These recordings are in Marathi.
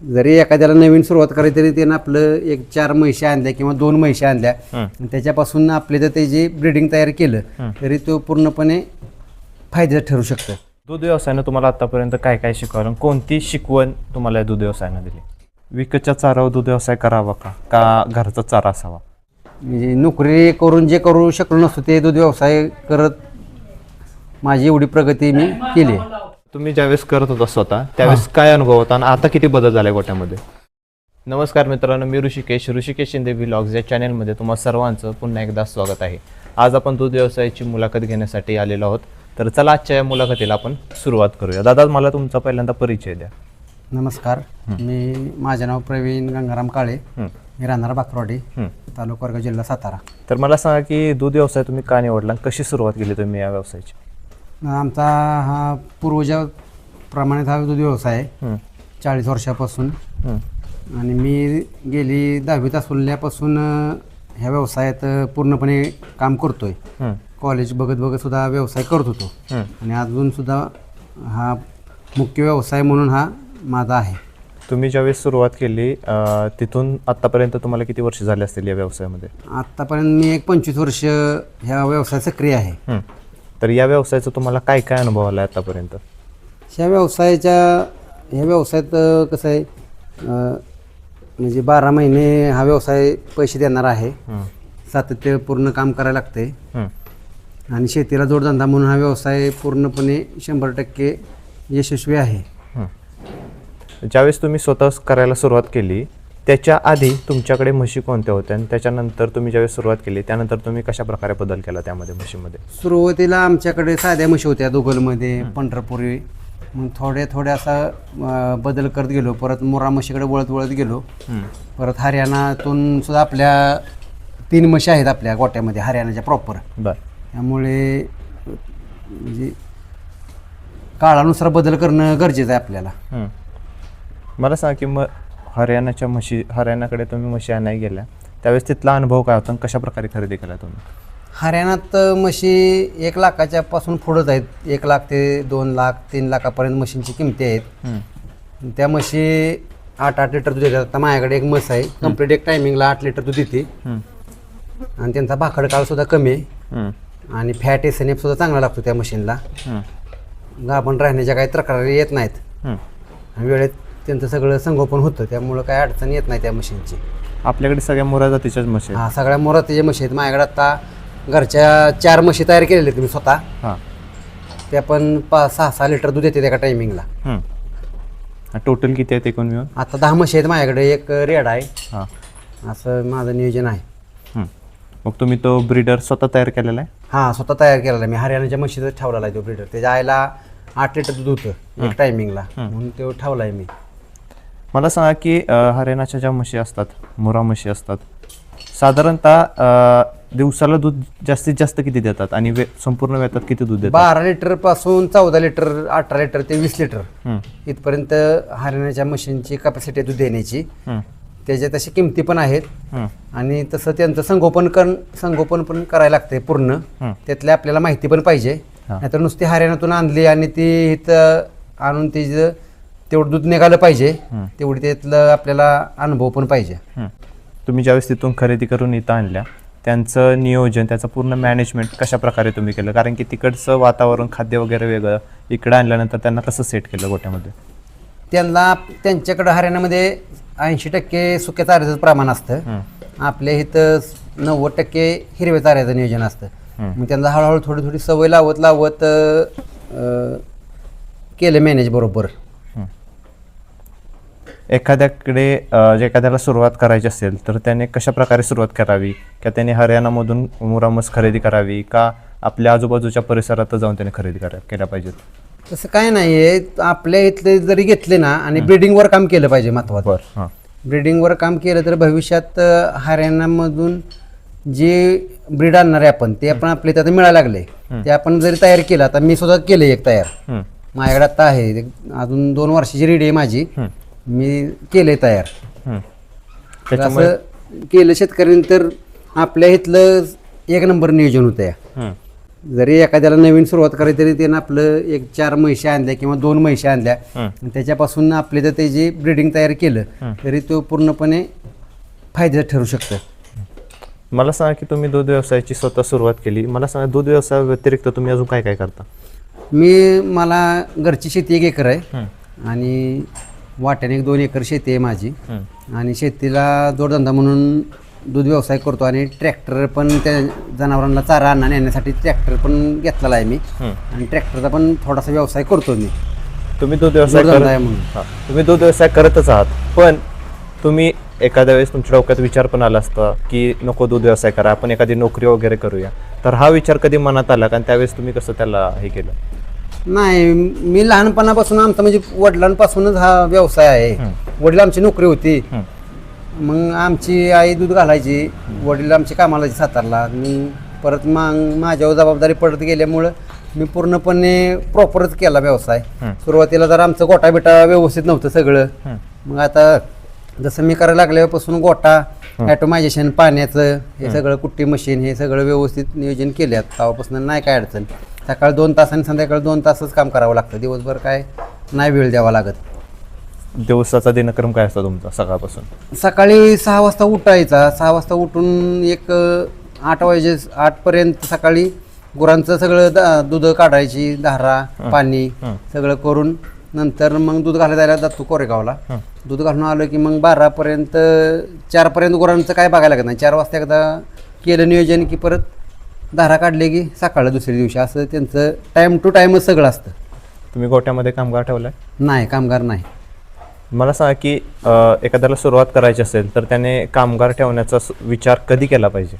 जरी एखाद्याला नवीन सुरुवात करायची तरी त्यानं आपलं एक चार म्हशी आणल्या किंवा दोन म्हशी आणल्या. आणि त्याच्यापासून आपले जर त्याची ब्रिडिंग तयार केलं तरी तो पूर्णपणे फायद्याचं ठरू शकतं. दूध व्यवसायानं तुम्हाला आतापर्यंत काय काय शिकवलं कोणती शिकवण तुम्हाला दूध व्यवसायानं दिली? विकतच्या चारावर दूध व्यवसाय करावा का? का घरचा चारा असावा? म्हणजे नोकरी करून जे करू शकलो नसतो ते दूध व्यवसाय करत माझी एवढी प्रगती मी केली तुम्ही ज्यावेळेस करत होता स्वतः त्यावेळेस काय अनुभव होता आणि आता किती बदल झालाय गोट्यामध्ये नमस्कार मित्रांनो मी ऋषिकेश ऋषिकेश शिंदे व्लॉग्स या चॅनलमध्ये तुम्हा सर्वांचं पुन्हा एकदा स्वागत आहे. आज आपण दूध व्यवसायाची मुलाखत घेण्यासाठी आलेलो आहोत. तर चला आजच्या या मुलाखतीला आपण सुरुवात करूया. दादा मला तुमचा पहिल्यांदा परिचय द्या. नमस्कार. मी माझे नाव प्रवीण गंगाराम काळे. मी राहणार बाकरवाडी. तालुका वर्ग जिल्हा सातारा. तर मला सांगा की दूध व्यवसाय तुम्ही का निवडला आणि कशी सुरुवात केली तुम्ही या व्यवसायाची? आमचा हा पूर्वजाप्रमाणे हा दूध व्यवसाय आहे हं, चाळीस वर्षापासून. हं, आणि मी गेली दहावीत असल्यापासून अ, ह्या व्यवसायात अ, पूर्णपणे काम करतोय. हं, कॉलेज बघत बघत सुद्धा व्यवसाय करत होतो. हं. आणि अजून सुद्धा हा मुख्य व्यवसाय म्हणून हा माझा आहे. तुम्ही ज्यावेळेस सुरुवात केली अं, तिथून आतापर्यंत तुम्हाला किती वर्ष झाले असतील या व्यवसायामध्ये? आत्तापर्यंत मी एक पंचवीस वर्ष ह्या व्यवसायात सक्रिय आहे. हं. तर या व्यवसायाचा तुम्हाला काय काय अनुभव आला आतापर्यंत? ह्या व्यवसायाच्या ह्या व्यवसायात अ, कसं आहे अ, म्हणजे बारा महिने हा व्यवसाय पैसे देणार आहे. हं, सातत्यपूर्ण काम करायला लागते हं, आणि शेतीला जोडधंदा म्हणून हा व्यवसाय पूर्णपणे शंभर टक्के यशस्वी आहे. हं. ज्यावेळेस तुम्ही स्वतः करायला सुरुवात केली त्याच्या आधी तुमच्याकडे म्हशी कोणत्या होत्या? आणि त्याच्यानंतर तुम्ही ज्यावेळेस सुरुवात केली त्यानंतर तुम्ही कशा प्रकारे बदल केला त्यामध्ये म्हशीमध्ये? सुरुवातीला आमच्याकडे साध्या म्हशी होत्या दोघलमध्ये पंढरपुरी. मग थोड्या थोड्या असा अ, बदल करत गेलो. परत मोरा म्हशीकडे वळत वळत गेलो. परत हरियाणातून सुद्धा आपल्या तीन म्हशी आहेत आपल्या गोट्यामध्ये हरियाणाच्या प्रॉपर बर. त्यामुळे म्हणजे काळानुसार बदल करणं गरजेचं आहे आपल्याला. मला सांगा की मग हरियाणाच्या म्हशी हरियाणाकडे तुम्ही म्हशी आणायला गेल्या त्यावेळेस तिथला अनुभव काय होता आणि कशा प्रकारे खरेदी केला तुम्ही? हरियाणात म्हशी एक लाखाच्या पासून पुढंच आहेत. एक लाख ते दोन लाख तीन लाखापर्यंत म्हशींची किमती आहेत. हं, त्या म्हशी आठ आठ लिटर दूध देतात. आता माझ्याकडे एक म्हस आहे. कंप्लीट एक टायमिंगला आठ लिटर दूध देते. हं, आणि त्यांचा भाकड काळ सुद्धा कमी आहे. हं, आणि फॅट एस एन एफ सुद्धा चांगला लागतो त्या मशीनला हं, गाभण राहण्याच्या काही तक्रारी येत नाहीत. हं. आणि वेळेत त्यांचं सगळं संगोपन होतं त्यामुळं काही अडचण येत नाही त्या मशीनची. आपल्याकडे सगळ्या मोरा जातीच्याच म्हशी आहेत. हा सगळ्या मोरातीच्या म्हशी आहेत. माझ्याकडे आता घरच्या चार म्हशी तयार केलेल्या आहेत मी स्वतः. हां. त्या पण पाच सहा सहा लिटर दूध येते एका टायमिंगला हं. टोटल किती आहेत एकूण मिळून? आता दहा म्हशी आहेत माझ्याकडे. एक रेड आहे. हां. असं माझं नियोजन आहे. हं. मग तुम्ही तो ब्रीडर स्वतः तयार केलेला आहे? हां स्वतः तयार केलेला आहे. मी हरियाणाच्या म्हशीचा ठेवलेला आहे तो ब्रीडर त्याच्या आईला आठ लिटर दूध होतं एक टायमिंगला म्हणून तो ठेवला आहे मी. मला सांगा की हरियाणाच्या ज्या म्हशी असतात मुरा म्हशी असतात साधारणतः दिवसाला दूध जास्तीत जास्त किती देतात आणि वे संपूर्ण वेतात किती दूध देतात? बारा लिटरपासून चौदा लिटर अठरा लिटर ते वीस लिटर हं, इथपर्यंत हरियाणाच्या मशीनची कॅपॅसिटी दूध देण्याची. हं, त्याच्या तशी किमती पण आहेत. हं, आणि तसं त्यांचं संगोपन कर संगोपन पण करायला लागते पूर्ण. हं. त्यातल्या आपल्याला माहिती पण पाहिजे. हा. नाहीतर नुसती हरियाणातून आणली आणि ती इथं आणून तिचं तेवढं दूध निघालं पाहिजे. तेवढी त्यातलं आपल्याला अनुभव पण पाहिजे. तुम्ही ज्यावेळेस तिथून खरेदी करून इथं आणल्या त्यांचं नियोजन त्याचं पूर्ण मॅनेजमेंट कशा प्रकारे तुम्ही केलं कारण की तिकडचं वातावरण खाद्य वगैरे वेगळं इकडं आणल्यानंतर त्यांना कसं सेट केलं गोट्यामध्ये त्यांना त्यांच्याकडं हरियाणामध्ये ऐंशी टक्के सुक्या चाऱ्याचं प्रमाण असतं आपल्या इथं नव्वद टक्के हिरव्या चाऱ्याचं नियोजन असतं. मग त्यांना हळूहळू थोडी थोडी सवय लावत लावत केलं मॅनेज बरोबर. एखाद्याकडे जे एखाद्याला सुरुवात करायची असेल तर त्याने कशा प्रकारे सुरुवात करावी? का त्याने हरियाणामधून मुरामस खरेदी करावी? का आपल्या आजूबाजूच्या परिसरात जाऊन त्याने खरेदी करा केल्या पाहिजेत? तसं काय नाही आहे आपल्या इथले जरी घेतले ना आणि ब्रिडिंगवर काम केलं पाहिजे महत्वाचं बरं हां. ब्रिडिंगवर काम केलं तर भविष्यात हरियाणामधून जे ब्रीड आणणार आहे आपण ते आपण आपल्या इथं आता मिळायला लागले. ते आपण जरी तयार केलं आता मी सुद्धा केलं एक तयार. माझ्याकडे आता आहे अजून दोन वर्षाची रेडी आहे माझी. मी केले तयार. हं. तर त्याच्यामुळे असं केलं शेतकऱ्यांनी तर आपल्या इथलं एक नंबर नियोजन होतं या. जरी एखाद्याला नवीन सुरुवात करायची तरी त्यानं आपलं एक चार म्हशी आणल्या किंवा दोन म्हशी आणल्या. आणि त्याच्यापासून आपले जर ते जे ब्रिडिंग तयार केलं तरी तो पूर्णपणे फायद्याचं ठरू शकतं. मला सांगा की तुम्ही दूध व्यवसायाची स्वतः सुरुवात केली. मला सांगा दूध व्यवसाया व्यतिरिक्त तुम्ही अजून काय काय करता? मी मला घरची शेती एक एकर आहे. आणि वाट्याने एक दोन एकर शेती आहे माझी. आणि शेतीला जोडधंदा म्हणून दूध व्यवसाय करतो आणि ट्रॅक्टर पण त्या जनावरांना चारा आणा नेण्यासाठी ट्रॅक्टर पण घेतलेला आहे मी. आणि ट्रॅक्टरचा पण थोडासा व्यवसाय करतो मी. तुम्ही दूध व्यवसाय जोडधंदा आहे करत म्हणून. हा. तुम्ही दूध व्यवसाय करतच आहात. पण तुम्ही एखाद्या वेळेस तुमच्या डोक्यात विचार पण आला असता की नको दूध व्यवसाय करा आपण एखादी नोकरी वगैरे करूया. तर हा विचार कधी मनात आला का? आणि त्यावेळेस तुम्ही कसं त्याला हे केलं? नाही मी लहानपणापासून आमचा म्हणजे वडिलांपासूनच हा व्यवसाय आहे. वडील आमची नोकरी होती. मग आमची आई दूध घालायची वडील आमची कामाला सातारला. मी परत मग माझ्यावर जबाबदारी पडत गेल्यामुळं मी पूर्णपणे प्रॉपरच केला व्यवसाय. सुरुवातीला जर आमचं गोटा बिटा व्यवस्थित नव्हतं सगळं मग आता जसं मी करायला लागल्यापासून गोटा ॲटोमायझेशन पाण्याचं हे सगळं कुट्टी मशीन हे सगळं व्यवस्थित नियोजन केले तेव्हापासून नाही काय अडचण. सकाळ दोन तास आणि संध्याकाळी दोन तासच काम करावं लागतं. दिवसभर काय नाही वेळ द्यावा लागत. दिवसाचा दिनक्रम काय असतो तुमचा सकाळपासून? सकाळी सहा वाजता उठायचा. सहा वाजता उठून एक अ, आठ वाजे आठपर्यंत सकाळी गुरांचं सगळं दा- दूध काढायची धारा पाणी सगळं करून नंतर मग दूध घालायला जायला जातो कोरेगावला. दूध घालून आलं की मग बारापर्यंत चारपर्यंत गुरांचं काय बघायला लागत नाही. चार वाजता एकदा केलं नियोजन की परत धारा काढले की सकाळला दुसऱ्या दिवशी. असं त्यांचं टाईम टू टाईमच सगळं असतं. तुम्ही गोट्यामध्ये कामगार ठेवलाय? नाही कामगार नाही. मला सांगा की अ, एखाद्याला सुरुवात करायची असेल तर त्याने कामगार ठेवण्याचा स- विचार कधी केला पाहिजे?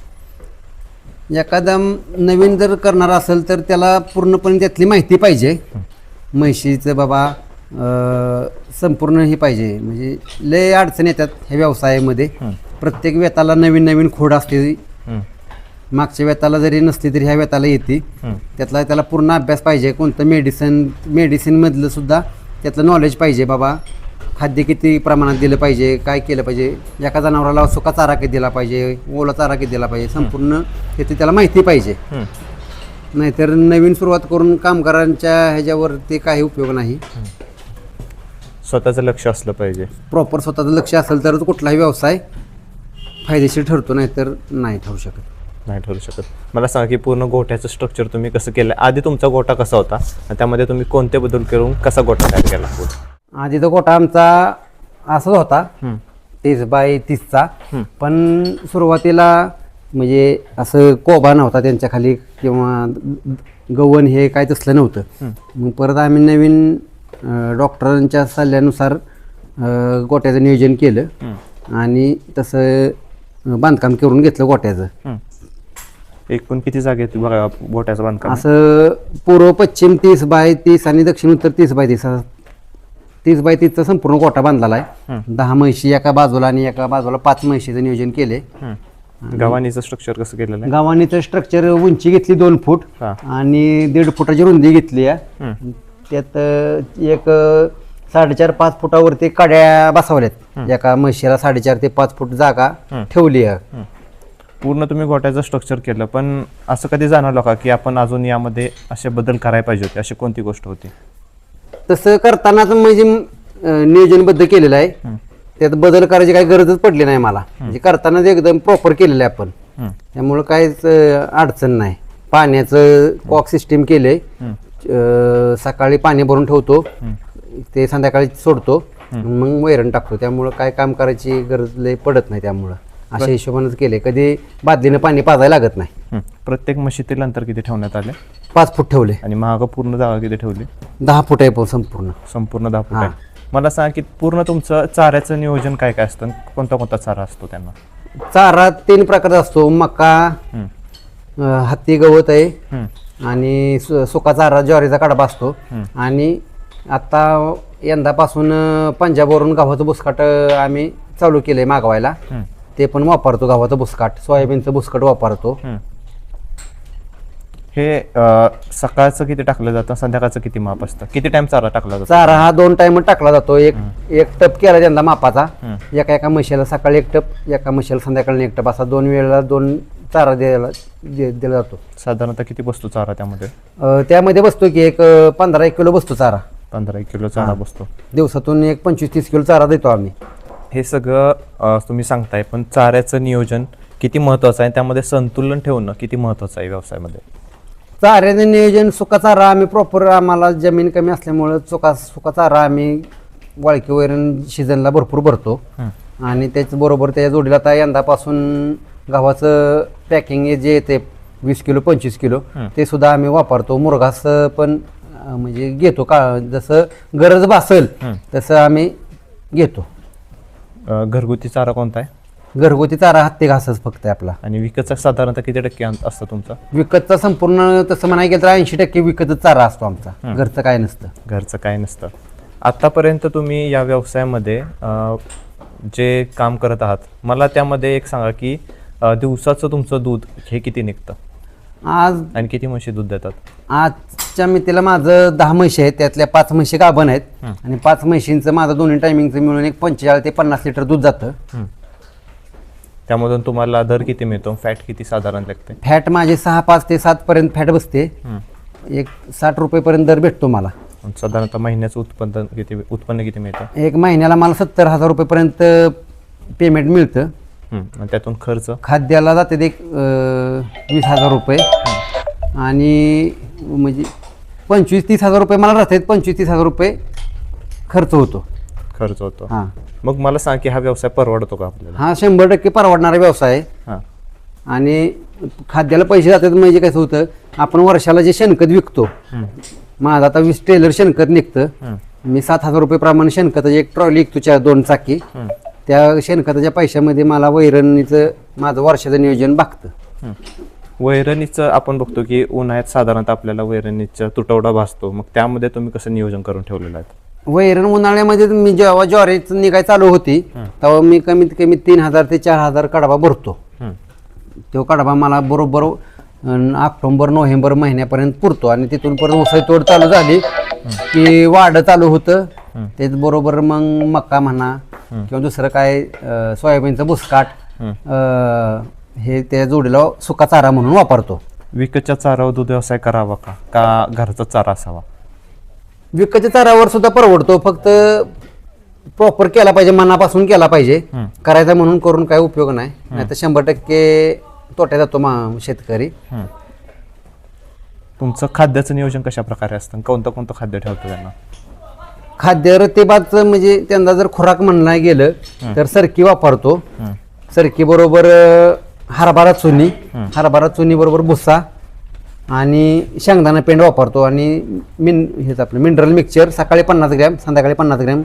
एखादा नवीन जर करणार असेल तर त्याला पूर्णपणे त्यातली माहिती पाहिजे. म्हशीचं बाबा अं, संपूर्ण हे पाहिजे. म्हणजे लय अडचण येतात ह्या व्यवसायामध्ये. प्रत्येक वेताला नवीन नवीन खोड असते. हं. मागच्या वेताला जरी नसली तरी ह्या वेताला येते. त्यातला त्याला पूर्ण अभ्यास पाहिजे कोणतं मेडिसिन मेडिसिनमधलं सुद्धा त्यातलं नॉलेज पाहिजे बाबा. खाद्य किती प्रमाणात दिलं पाहिजे काय केलं पाहिजे. एका जनावराला सुका चारा किती दिला पाहिजे ओला चारा किती दिला पाहिजे संपूर्ण त्याची त्याला माहिती पाहिजे. नाहीतर नवीन सुरुवात करून कामगारांच्या ह्याच्यावरती काही उपयोग नाही. स्वतःचं लक्ष असलं पाहिजे. प्रॉपर स्वतःचं लक्ष असेल तरच कुठलाही व्यवसाय फायदेशीर ठरतो नाहीतर नाही ठरू शकत. नाही ठरू शकत. मला सांगा की पूर्ण गोठ्याचं स्ट्रक्चर तुम्ही कसं केलं? आधी तुमचा गोठा कसा होता? आणि त्यामध्ये तुम्ही कोणते बदल करून कसा गोठा तयार केला? आधी तो गोटा आमचा असाच होता. तीस बाय तीसचा. पण सुरुवातीला म्हणजे असं कोबा नव्हता त्यांच्या खाली किंवा गवन हे काय तसलं नव्हतं. मग परत आम्ही नवीन डॉक्टरांच्या सल्ल्यानुसार गोट्याचं नियोजन केलं. आणि तसं बांधकाम करून घेतलं गोट्याचं एकूण किती जागेत बघा गोठ्याचं बांधकाम? असं पूर्व पश्चिम तीस बाय तीस आणि दक्षिण उत्तर तीस बाय तीस असं तीस बाय तीसचा संपूर्ण गोटा बांधलेला आहे. दहा म्हशी एका बाजूला आणि एका बाजूला पाच म्हशीचं नियोजन केले हं. गव्हाणीचं स्ट्रक्चर कसं केलेलं आहे? गव्हाणीचं स्ट्रक्चर उंची घेतली दोन फूट हा. आणि दीड फुटाची रुंदी घेतली आहे. त्यात अं, एक अं, साडेचार पाच फुटावरती काड्या बसवल्यात. एका म्हशीला साडेचार ते पाच फूट जागा ठेवली आहे. पूर्ण तुम्ही गोठ्याचं स्ट्रक्चर केलं पण असं कधी जाणवलं का की आपण अजून यामध्ये असे बदल करायला पाहिजे होते? अशी कोणती गोष्ट होती? तसं करतानाच म्हणजे अं, नियोजनबद्ध केलेलं आहे. त्यात बदल करायची काही गरजच पडली नाही मला. म्हणजे करतानाच एकदम प्रॉपर केलेलं आहे आपण. त्यामुळं काहीच अं, अडचण नाही. पाण्याचं कॉक सिस्टीम केलंय. अं, सकाळी पाणी भरून ठेवतो. ते संध्याकाळी सोडतो. मग वैरण टाकतो. त्यामुळं काय काम करायची गरज लय पडत नाही त्यामुळं. अशा हिशोबानंच केले. कधी बादलीनं पाणी पाजायला लागत नाही. हं. प्रत्येक म्हशीतील अंतर किती ठेवण्यात आले पाच फूट ठेवले. आणि महाग पूर्ण जागा किती ठेवली? दहा फूट आहे संपूर्ण. संपूर्ण दहा फूट आहे. मला सांगा की पूर्ण तुमचं चाऱ्याचं नियोजन काय काय असतं? कोणता कोणता चारा असतो त्यांना? चारा तीन प्रकारचा असतो. मका हं. अं, हत्ती गवत आहे. हं. आणि सु- सुका चारा ज्वारीचा कडबा असतो आणि आता यंदापासून अं, पंजाबवरून गव्हाचं बुसकाट अं, आम्ही चालू केलंय मागवायला. हं. ते पण वापरतो गव्हाचं बुसकाट. सोयाबीनचं बुसकाट वापरतो. हं. हे अं, सकाळचं किती टाकलं जातं? संध्याकाळचं किती माप असतं? किती टाइम चारा टाकला जातो? चारा हा दोन टाइम टाकला जातो. एक एक टप केला त्यांना मापाचा. एका एका म्हशीला सकाळी एक टप एका म्हशीला संध्याकाळी एक टप. असा दोन वेळेला दोन चारा द्यायला दे- दिला जातो. साधारणतः किती बसतो चारा त्यामध्ये? अ, त्यामध्ये बसतो की एक अ, पंधरा एक किलो बसतो चारा. पंधरा एक किलो चारा बसतो. दिवसातून एक पंचवीस तीस किलो चारा देतो आम्ही. हे सगळं तुम्ही सांगताय पण चाऱ्याचं नियोजन किती महत्वाचं आहे? त्यामध्ये संतुलन ठेवणं किती महत्वाचं आहे व्यवसायामध्ये? चाऱ्याचं नियोजन सुका चारा आम्ही प्रॉपर आम्हाला जमीन कमी असल्यामुळं चुका सुका चारा आम्ही वाळकी वैरण सीझनला भरपूर भरतो. आणि त्याचबरोबर त्याच्या जोडीला आता यंदापासून गव्हाचं पॅकिंग जे येते वीस किलो पंचवीस किलो ते सुद्धा आम्ही वापरतो. मुरघास पण म्हणजे घेतो का जसं गरज भासेल तसं आम्ही घेतो. अ, घरगुती चारा कोणता आहे? घरगुती चारा हत्ती घासच फक्त आहे आपला. आणि विकतचा साधारणतः किती टक्के अंत असतं तुमचा? विकतचा संपूर्ण तसं म्हणाय गेलं तर ऐंशी टक्के विकतच चारा असतो आमचा. घरचं काय नसतं. घरचं काय नसतं. आत्तापर्यंत तुम्ही या व्यवसायामध्ये अ, जे काम करत आहात मला त्यामध्ये एक सांगा की अ, दिवसाचं तुमचं दूध हे किती निघतं? आज आणि किती म्हशी दूध देतात? आजच्या मितीला माझं दहा म्हशी आहेत त्यातल्या पाच म्हशी गाभण आहेत. आणि पाच म्हशींचं माझं दोन्ही टायमिंगचं मिळून एक पंचेचाळीस ते पन्नास लिटर दूध जातं. त्यामधून तुम्हाला दर किती मिळतो? फॅट किती साधारण लागते? फॅट माझे सहा पाच ते सात पर्यंत फॅट बसते. एक साठ रुपयेपर्यंत दर भेटतो मला. साधारणतः महिन्याचं उत्पन्न किती उत्पन्न किती मिळतं? एक महिन्याला मला सत्तर हजार रुपयेपर्यंत पेमेंट मिळतं. आणि त्यातून खर्च? खाद्याला जाते ते एक अं, वीस हजार रुपये. आणि म्हणजे पंचवीस तीस हजार रुपये मला राहतात. पंचवीस तीस हजार रुपये खर्च होतो. खर्च होतो. हां. मग मला सांग की हा व्यवसाय परवडतो का आपल्याला? हा शंभर टक्के परवडणारा व्यवसाय आहे. हां. आणि खाद्याला पैसे जातात म्हणजे कसं होतं आपण वर्षाला जे शेणखत विकतो माझं आता वीस टेलर शेणखत निघतं. मी सात हजार रुपये प्रमाणे शेणखताची एक ट्रॉली विकतो चार दोन चाकी. त्या शेणखताच्या पैशामध्ये मला वैरणीचं माझं वर्षाचं नियोजन हं. वैरणीचं आपण बघतो की उन्हाळ्यात साधारणतः आपल्याला वैरणीचा तुटवडा भासतो. मग त्यामध्ये तुम्ही कसं नियोजन करून ठेवलेलं आहे? वैरण उन्हाळ्यामध्ये मी जेव्हा ज्वारीचं निघाय चालू होती तेव्हा मी कमीत कमी तीन हजार ते चार हजार कडबा भरतो. तो कडबा मला बरोबर ऑक्टोबर नोव्हेंबर महिन्यापर्यंत पुरतो आणि तिथून परत उसळ तोड चालू झाली की वाढ चालू होतं. त्याच बरोबर मग मक्का म्हणा किंवा दुसरं काय सोयाबीनचं बुसकाट अं, हे त्या जोडीला सुका चारा म्हणून वापरतो. विकतच्या चारावर दूध व्यवसाय करावा का? का घरचा चारा असावा? विकतच्या चारावर सुद्धा परवडतो. फक्त प्रॉपर केला पाहिजे मनापासून केला पाहिजे. करायचा म्हणून करून काय उपयोग नाही. नाही तर शंभर टक्के तोट्यात जातो मा शेतकरी. हं. तुमचं खाद्याचं नियोजन कशा प्रकारे असतं? कोणतं कोणतं खाद्य ठेवतं त्यांना? खाद्य रतेबाचं म्हणजे त्यांना जर खुराक म्हणलं गेलं तर सरकी वापरतो. सरकी बरोबर अं, हरभरा चुनी हरभरा चुनी बरोबर भुसा आणि शेंगदाणा पेंड वापरतो आणि मिन हेच आपलं मिनरल मिक्सचर सकाळी पन्नास ग्रॅम संध्याकाळी पन्नास ग्रॅम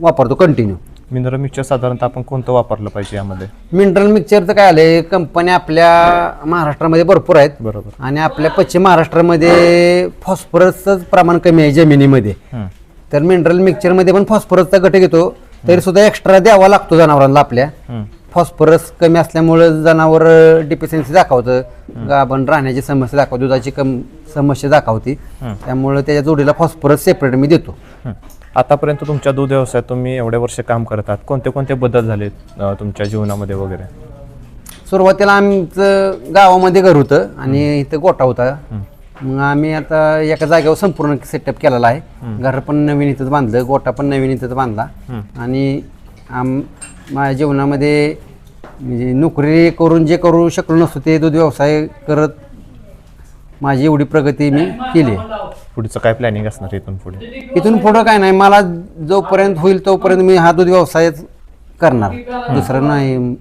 वापरतो कंटिन्यू मिनरल मिक्सचर साधारणतः आपण कोणतं वापरलं पाहिजे यामध्ये? मिनरल मिक्सचरचं काय आलंय कंपन्या आपल्या महाराष्ट्रामध्ये भरपूर आहेत. बरोबर. आणि आपल्या पश्चिम महाराष्ट्रामध्ये फॉस्फरसचं प्रमाण कमी आहे जमिनीमध्ये. तर मिनरल मिक्सचरमध्ये पण फॉस्फरसचा घटक येतो तरी सुद्धा एक्स्ट्रा द्यावा लागतो जनावरांना आपल्या. फॉस्फरस कमी असल्यामुळं जनावर डिफिशियन्सी दाखवतं. गाभण राहण्याची समस्या दाखवते दुधाची कम समस्या दाखवते. त्यामुळं त्याच्या जोडीला फॉस्फरस सेपरेट मी देतो. आतापर्यंत तुमच्या दूध व्यवसायात तुम्ही एवढे वर्ष काम करतात कोणते कोणते बदल झाले तुमच्या जीवनामध्ये वगैरे? सुरुवातीला आमचं गावामध्ये घर होतं आणि इथं गोठा होता. मग आम्ही आता एका जागेवर संपूर्ण सेटअप केलेला आहे. घर पण नवीन इथंच बांधलं गोठा पण नवीन इथंच बांधला. आणि आम माझ्या जीवनामध्ये म्हणजे नोकरी करून जे करू शकलो नसतो ते दूध व्यवसाय करत माझी एवढी प्रगती मी केली. आहे पुढचं काय प्लॅनिंग असणार इथून पुढे? इथून पुढं काय नाही मला जोपर्यंत होईल तोपर्यंत मी हा दूध व्यवसायच करणार. दुसरं नाही.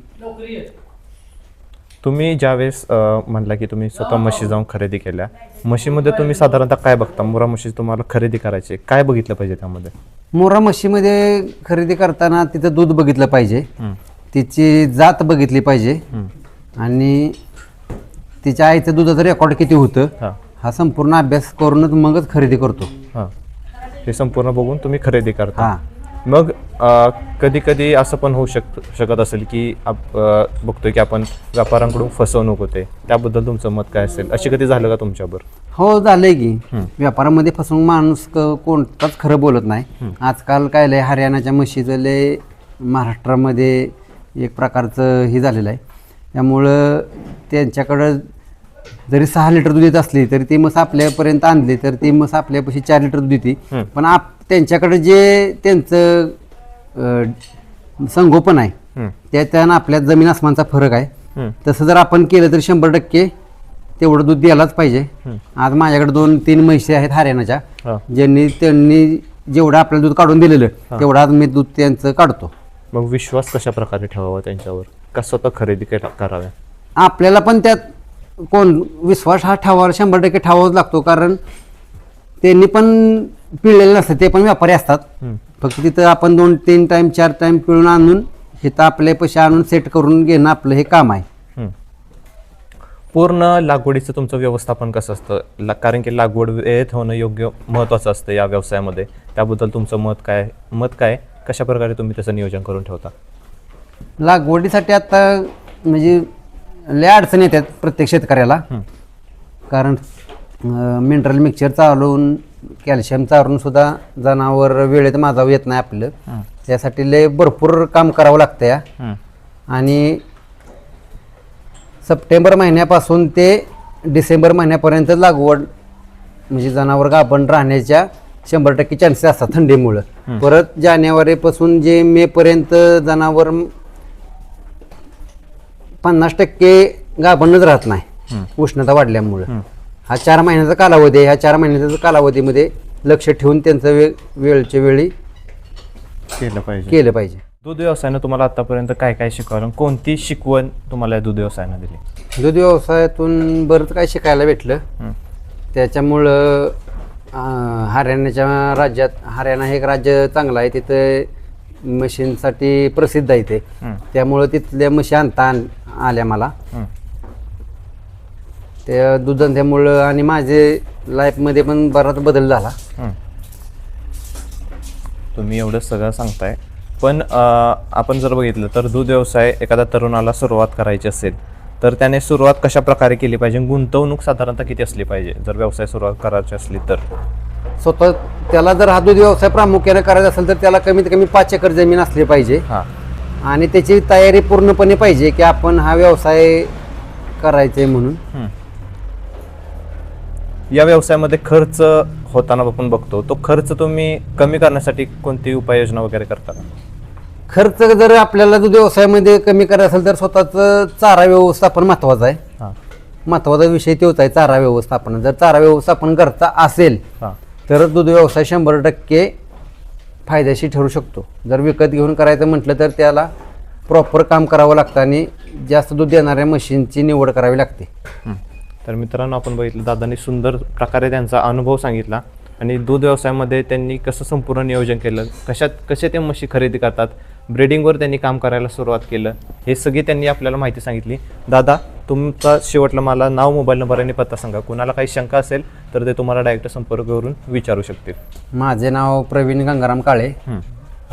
तुम्ही ज्यावेळेस अं, म्हणला की तुम्ही स्वतः म्हशी जाऊन खरेदी केल्या म्हशीमध्ये तुम्ही साधारणतः काय बघता? मुरा म्हशी तुम्हाला खरेदी करायची आहे. काय बघितलं पाहिजे त्यामध्ये? मोरा म्हशीमध्ये खरेदी करताना तिथं दूध बघितलं पाहिजे. तिची जात बघितली पाहिजे. आणि तिच्या आईचं दुधाचं रेकॉर्ड किती होतं हां. संपूर्ण अभ्यास करूनच मगच खरेदी करतो. हां. हे संपूर्ण बघून तुम्ही खरेदी करता. हा. मग कधी कधी असं पण होऊ शक शकत असेल की आप अ, बघतोय की आपण व्यापाऱ्यांकडून फसवणूक होते. त्याबद्दल तुमचं मत काय असेल? अशी कधी झालं का तुमच्याबरोबर हो झालंय की. व्यापारामध्ये फसवून माणूस कोणताच खरं बोलत नाही. आजकाल काय लय हरियाणाच्या म्हशीचं लय महाराष्ट्रामध्ये एक प्रकारचं हे झालेलं आहे. त्यामुळं त्यांच्याकडं जरी सहा लिटर दूध येत असली तरी ती म्हस आपल्यापर्यंत आणली तर ती म्हस आपल्यापाशी चार लिटर दूध देते. पण आप त्यांच्याकडे जे त्यांचं अं, संगोपन आहे. त्या त्यानं आपल्या जमीन आसमानचा फरक आहे. तसं जर आपण केलं तर शंभर टक्के तेवढं दूध द्यायलाच पाहिजे. आज माझ्याकडे दोन तीन म्हशी आहेत हरियाणाच्या. ज्यांनी त्यांनी जेवढं आपल्याला दूध काढून दिलेलं तेवढं आज मी दूध त्यांचं काढतो. मग विश्वास कशा प्रकारे ठेवावा त्यांच्यावर? का स्वतः खरेदी कराव्या? आपल्याला पण त्यात कोण विश्वास हा ठेवावा शंभर टक्के ठेवावाच लागतो. कारण त्यांनी पण पिळलेले नसतात ते पण व्यापारी असतात. फक्त तिथं आपण दोन तीन टाइम चार टाइम पिळून आणून इथं आपले पैसे आणून सेट करून घेणं आपलं हे काम आहे. पूर्ण लागवडीचं तुमचं व्यवस्थापन कसं असतं? ला- कारण की लागवड वेळेत होणं योग्य महत्त्वाचं असतं या व्यवसायामध्ये. त्याबद्दल तुमचं मत काय मत काय? कशा प्रकारे तुम्ही त्याचं नियोजन करून ठेवता? लागवडीसाठी आता म्हणजे लय अडचणी येतात प्रत्येक शेतकऱ्याला. कारण मिनरल मिक्सचर चालवून कॅल्शियम चालवून सुद्धा जनावर वेळेत माझा येत नाही आपलं. त्यासाठी लय भरपूर काम करावं लागतं या. आणि सप्टेंबर महिन्यापासून ते डिसेंबर महिन्यापर्यंत लागवड म्हणजे जनावर गाभण राहण्याच्या शंभर टक्के चान्सेस असतात थंडीमुळं. परत जानेवारीपासून जे मे पर्यंत जनावर म- पन्नास टक्के गाभणच राहत नाही. उष्णता वाढल्यामुळं. हा चार महिन्याचा कालावधी आहे. ह्या चार महिन्याच्या कालावधीमध्ये लक्ष ठेवून त्यांचं वे वेळच्या वेळी केलं पाहिजे. केलं पाहिजे. दूध व्यवसायानं तुम्हाला आतापर्यंत काय काय शिकवलं? कोणती शिकवण तुम्हाला या दूध व्यवसायानं दिली? दूध व्यवसायातून बरंच काय शिकायला भेटलं. त्याच्यामुळं अं, हरियाणाच्या राज्यात हरियाणा हे एक राज्य चांगलं आहे. तिथं मशीनसाठी प्रसिद्ध आहे ते. त्यामुळं तिथल्या म्हशी आणता आण- आल्या मला. त्या दुधंद्यामुळं आणि माझे लाईफमध्ये पण बराच बदल झाला. तुम्ही एवढं सगळं सांगताय. पण अं, आपण जर बघितलं तर दूध व्यवसाय एखाद्या तरुणाला सुरुवात करायची असेल तर त्याने सुरुवात कशा प्रकारे केली पाहिजे? गुंतवणूक साधारणतः किती असली पाहिजे? जर व्यवसाय सुरुवात करायची असली तर. स्वतः त्याला जर हा दूध व्यवसाय प्रामुख्याने करायचा असेल तर त्याला कमीत कमी पाच एकर जमीन असली पाहिजे. हां. आणि त्याची तयारी पूर्णपणे पाहिजे की आपण हा व्यवसाय करायचे म्हणून. हम्म. या व्यवसायामध्ये खर्च होताना आपण बघतो तो खर्च तुम्ही कमी करण्यासाठी कोणती उपाययोजना वगैरे करता? खर्च जर आपल्याला दूध व्यवसायामध्ये कमी करायचा असेल तर स्वतःचं चारा व्यवस्थापन महत्वाचं आहे. हां. महत्त्वाचा विषय तोच आहे चारा व्यवस्थापन. जर चारा व्यवस्थापन करता असेल तर दूध व्यवसाय शंभर टक्के फायदेशीर ठरू शकतो. जर विकत घेऊन करायचं म्हटलं तर त्याला प्रॉपर काम करावं लागतं आणि जास्त दूध देणाऱ्या मशीनची निवड करावी लागते. तर मित्रांनो आपण बघितलं दादांनी सुंदर प्रकारे त्यांचा अनुभव सांगितला आणि दूध व्यवसायामध्ये त्यांनी कसं संपूर्ण नियोजन केलं कशात कसे ते म्हशी खरेदी करतात ब्रिडिंगवर त्यांनी काम करायला सुरुवात केलं हे सगळी त्यांनी आपल्याला माहिती सांगितली. दादा तुमचा शेवटला मला नाव मोबाईल नंबर आणि पत्ता सांगा. कुणाला काही शंका असेल तर ते तुम्हाला डायरेक्ट संपर्क करून विचारू शकतील. माझे नाव प्रवीण गंगाराम काळे. हं.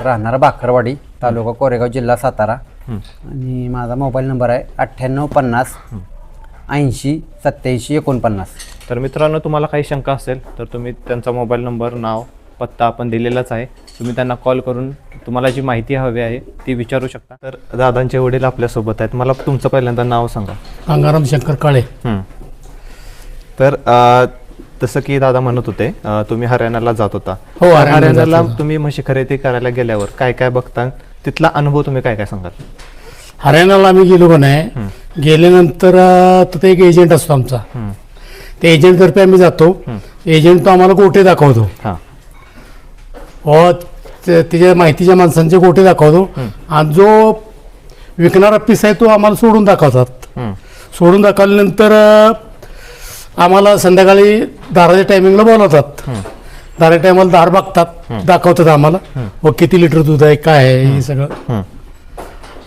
राहणार बाकरवाडी तालुका कोरेगाव जिल्हा सातारा. आणि माझा मोबाईल नंबर आहे अठ्ठ्याण्णव पन्नास ऐंशी सत्याऐंशी एकोणपन्नास. तर मित्रांनो तुम्हाला काही शंका असेल तर तुम्ही त्यांचा मोबाईल नंबर नाव पत्ता आपण दिलेलाच आहे. तुम्ही त्यांना कॉल करून तुम्हाला जी माहिती हवी आहे ती विचारू शकता. तर दादांचे वडील आपल्यासोबत आहेत. मला तुमचं पहिल्यांदा नाव सांगा. गंगाराम शंकर काळे. हं. तर अ, तसं की दादा म्हणत होते अ, तुम्ही हरियाणाला जात होता. हो, हरियाणाला. तुम्ही म्हशी खरेदी करायला गेल्यावर काय काय बघता? तिथला अनुभव तुम्ही काय काय सांगाल? हरियाणाला आम्ही गेलो का नाही गेल्यानंतर तिथे एक एजंट असतो आमचा. हं. त्या एजंटतर्फे आम्ही जातो. एजंट तो आम्हाला गोटे दाखवतो? व ते- त्याच्या माहितीच्या माणसांचे गोटे दाखवतो? आणि जो विकणारा पीस आहे तो आम्हाला सोडून दाखवतात. सोडून दाखवल्यानंतर आम्हाला संध्याकाळी दाराच्या टायमिंगला बोलवतात. दाराच्या टायमाला दार बघतात दाखवतात आम्हाला. व किती लिटर दूध आहे काय आहे हे सगळं.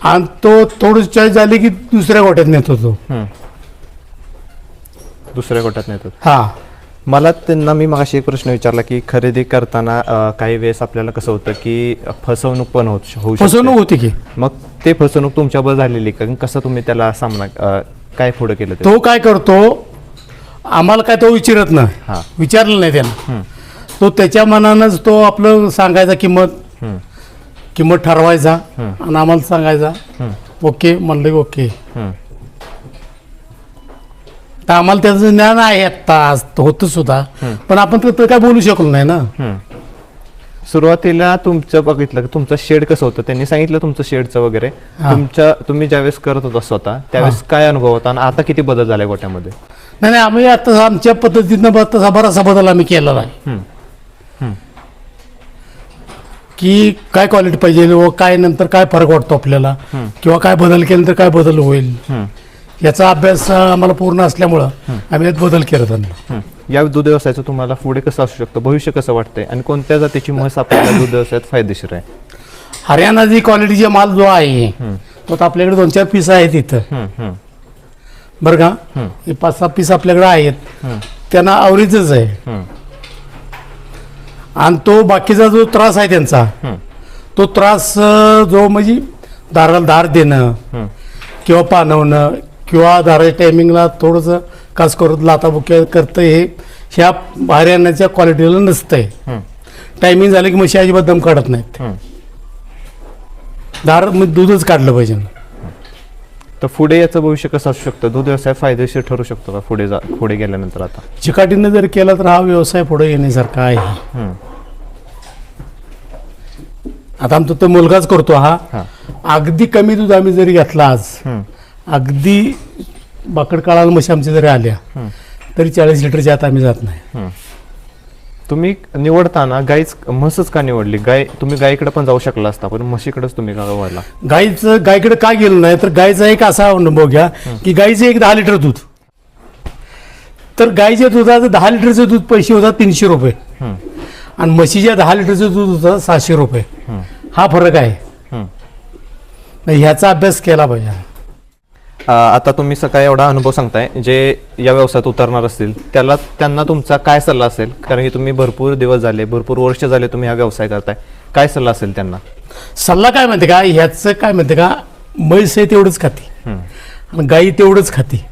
आणि तो थोडी चॉईस झाली की दुसऱ्या गोट्यात नेतो तो हं. दुसऱ्या गटात नेतात हा मला त्यांना मी मागाशी एक प्रश्न विचारला की खरेदी करताना अ, काही वेळेस आपल्याला कसं होतं की फसवणूक पण होत होऊ शकते. फसवणूक होती की मग ते फसवणूक तुमच्याबरोबर झालेली का कसं तुम्ही त्याला सामना अ, काय पुढे केलं ते तो काय करतो आम्हाला काय तो विचारत हा. नाही विचारलं नाही त्यानं. तो त्याच्या मनानंच तो आपलं सांगायचा किंमत. किंमत ठरवायचा आणि आम्हाला सांगायचा ओके म्हणलं ओके. तर आम्हाला त्याचं ज्ञान आहे आत्ता आज होतं सुद्धा. पण आपण तर काय बोलू शकलो नाही ना. सुरुवातीला तुमचं बघितलं तुमचं शेड कसं होतं? त्यांनी सांगितलं तुमचं शेडचं वगैरे. तुमच्या तुम्ही ज्यावेळेस करत होता स्वतः त्यावेळेस काय अनुभव होता? आणि आता किती बदल झालाय गोट्यामध्ये? नाही नाही आम्ही आता आमच्या पद्धतीनं ब- तसा बराचसा बदल आम्ही केलेला आहे. की काय क्वालिटी पाहिजे व काय नंतर काय फरक वाटतो आपल्याला? किंवा काय बदल केल्यानंतर काय बदल होईल. याचा अभ्यास आम्हाला पूर्ण असल्यामुळं आम्ही यात बदल केला त्यांना. या दूध व्यवसायाचं तुम्हाला पुढे कसं असू शकतं? भविष्य कसं वाटतंय? आणि कोणत्या जातीची म्हस आपल्याला दूध व्यवसायात फायदेशीर आहे? हरियाणा जी क्वालिटीचे माल जो आहे तो आपल्याकडे दोन चार पीस आहेत इथं. बरं का? पाच सहा पीस आपल्याकडे आहेत. त्यांना आवडीचंच आहे. आणि तो बाकीचा जो त्रास आहे त्यांचा तो त्रास जो म्हणजे दाराला दार देणं. किंवा पाणवणं किंवा दाराच्या टायमिंगला थोडंसं कास करत लाताबुक्या करतं हे ह्या हरियाणाच्या क्वालिटीला नसतंय. टायमिंग झालं की म्हशी अजिबात दम काढत नाहीत. दार दूधच काढलं पाहिजे. तर पुढे याचं भविष्य कसं असू शकतं? दूध व्यवसाय फायदेशीर ठरू शकतो का पुढे जा पुढे गेल्यानंतर आता? चिकाटीनं जर केला तर हा व्यवसाय पुढे येण्यासारखा आहे. हम्म, आता आमचा तो मुलगाच करतो हा. हा. अगदी कमी दूध आम्ही जरी घेतला आज हम्म, अगदी बाकड काळाला म्हशी आमच्या जरी आल्या हम्म. तरी चाळीस लिटरच्या आत आम्ही जात नाही. हम्म. तुम्ही निवडताना गायच म्हसच का निवडली? गाय तुम्ही गायीकडे पण जाऊ शकला असता पण म्हशीकडेच तुम्ही का वळला? गाईचं गायकडे का गेलो नाही? तर गायचा एक असा अनुभव घ्या की गाईचं एक दहा लिटर दूध. तर गाईच्या दुधाचं दहा लिटरचं दूध पैसे होतात तीनशे रुपये. आणि म्हशीच्या दहा लिटरचं दूध होतं सातशे रुपये. हा. फरक आहे. ह्याचा अभ्यास केला पाहिजे. आता तुम्ही सकाळी एवढा अनुभव सांगताय जे या व्यवसायात उतरणार असतील त्याला त्यांना तुमचा काय सल्ला असेल? कारण की तुम्ही भरपूर दिवस झाले भरपूर वर्ष झाले तुम्ही हा व्यवसाय करताय. काय सल्ला असेल त्यांना? सल्ला काय म्हणते का? ह्याचं काय म्हणते का? म्हैस आहे तेवढंच खाते. आणि गाई तेवढंच खाते.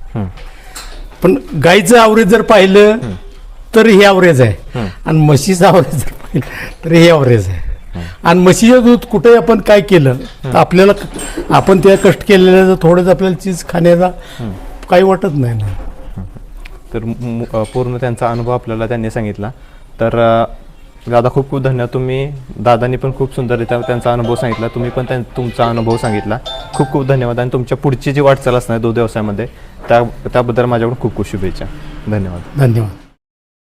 पण गाईचं आवरेज जर पाहिलं तर हे आवरेज आहे. आणि म्हशीचं आवरेज जर पाहिलं तर हे आवरेज आहे. आणि म्हशीचं दूध कुठे आपण काय केलं तर आपल्याला आपण त्या कष्ट केलेलं थोडंच आपल्याला चीज खाण्याचा काही वाटत नाही ना. तर पूर्ण त्यांचा अनुभव आपल्याला त्यांनी सांगितला. तर दादा खूप खूप धन्यवाद तुम्ही दादांनी पण खूप सुंदररित्या त्यांचा अनुभव सांगितला. तुम्ही पण त्यां- तुमचा अनुभव सांगितला. खूप खूप धन्यवाद. आणि तुमच्या पुढची जी वाटचाल असणार दूध व्यवसायामध्ये त्या त्याबद्दल माझ्याकडून खूप खूप शुभेच्छा. धन्यवाद. धन्यवाद.